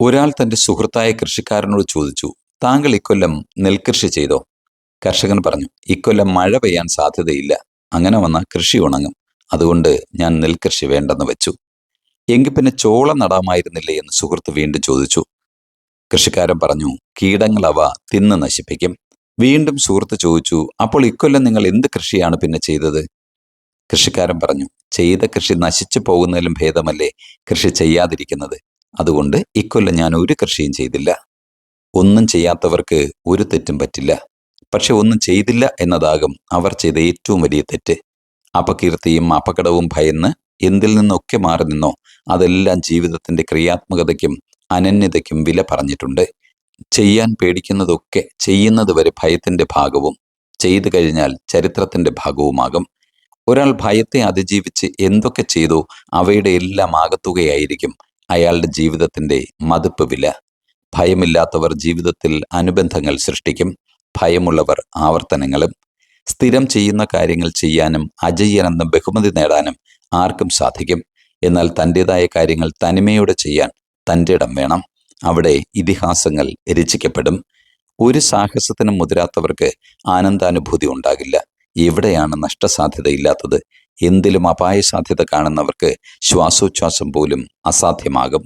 ഒരാൾ തന്റെ സുഹൃത്തായ കൃഷിക്കാരനോട് ചോദിച്ചു താങ്കൾ ഇക്കൊല്ലം നെൽകൃഷി ചെയ്തോ? കർഷകൻ പറഞ്ഞു ഇക്കൊല്ലം മഴ പെയ്യാൻ സാധ്യതയില്ല. അങ്ങനെ വന്നാൽ കൃഷി ഉണങ്ങും. അതുകൊണ്ട് ഞാൻ നെൽകൃഷി വേണ്ടെന്ന് വെച്ചു. എങ്കിൽ പിന്നെ ചോളം നടാമായിരുന്നില്ലേ? എന്ന് സുഹൃത്ത് വീണ്ടും ചോദിച്ചു. കൃഷിക്കാരൻ പറഞ്ഞു കീടങ്ങൾ അവ തിന്ന് നശിപ്പിക്കും. വീണ്ടും സുഹൃത്ത് ചോദിച്ചു അപ്പോൾ ഇക്കൊല്ലം നിങ്ങൾ എന്ത് കൃഷിയാണ് പിന്നെ ചെയ്തത്? കൃഷിക്കാരൻ പറഞ്ഞു ചെയ്ത കൃഷി നശിച്ചു പോകുന്നതിലും ഭേദമല്ലേ കൃഷി ചെയ്യാതിരിക്കുന്നത്? അതുകൊണ്ട് ഇക്കൊല്ലം ഞാൻ ഒരു കൃഷിയും ചെയ്തില്ല. ഒന്നും ചെയ്യാത്തവർക്ക് ഒരു തെറ്റും പറ്റില്ല. പക്ഷെ ഒന്നും ചെയ്തില്ല എന്നതാകും അവർ ചെയ്ത ഏറ്റവും വലിയ തെറ്റ്. അപകീർത്തിയും അപകടവും ഭയന്ന് എന്തിൽ നിന്നൊക്കെ മാറി നിന്നോ അതെല്ലാം ജീവിതത്തിന്റെ ക്രിയാത്മകതയ്ക്കും അനന്യതയ്ക്കും വില പറഞ്ഞിട്ടുണ്ട്. ചെയ്യാൻ പേടിക്കുന്നതൊക്കെ ചെയ്യുന്നത് വരെ ഭയത്തിന്റെ ഭാഗവും ചെയ്തു കഴിഞ്ഞാൽ ചരിത്രത്തിന്റെ ഭാഗവുമാകും. ഒരാൾ ഭയത്തെ അതിജീവിച്ച് എന്തൊക്കെ ചെയ്തു അവയുടെ എല്ലാം ആകത്തുകയായിരിക്കും. അയാളുടെ ജീവിതത്തിന്റെ മതിപ്പ് വില. ഭയമില്ലാത്തവർ ജീവിതത്തിൽ അനുബന്ധങ്ങൾ സൃഷ്ടിക്കും. ഭയമുള്ളവർ ആവർത്തനങ്ങളും. സ്ഥിരം ചെയ്യുന്ന കാര്യങ്ങൾ ചെയ്യാനും അജയ്യനെന്ന ബഹുമതി നേടാനും ആർക്കും സാധിക്കും. എന്നാൽ തന്റെതായ കാര്യങ്ങൾ തനിമയോടെ ചെയ്യാൻ തന്റെ ഇടം വേണം. അവിടെ ഇതിഹാസങ്ങൾ രചിക്കപ്പെടും. ഒരു സാഹസത്തിനും മുതിരാത്തവർക്ക് ആനന്ദാനുഭൂതി ഉണ്ടാകില്ല. എവിടെയാണ് നഷ്ടസാധ്യതയില്ലാത്തത്? എന്തിലും അപായ സാധ്യത കാണുന്നവർക്ക് ശ്വാസോച്ഛ്വാസം പോലും അസാധ്യമാകും.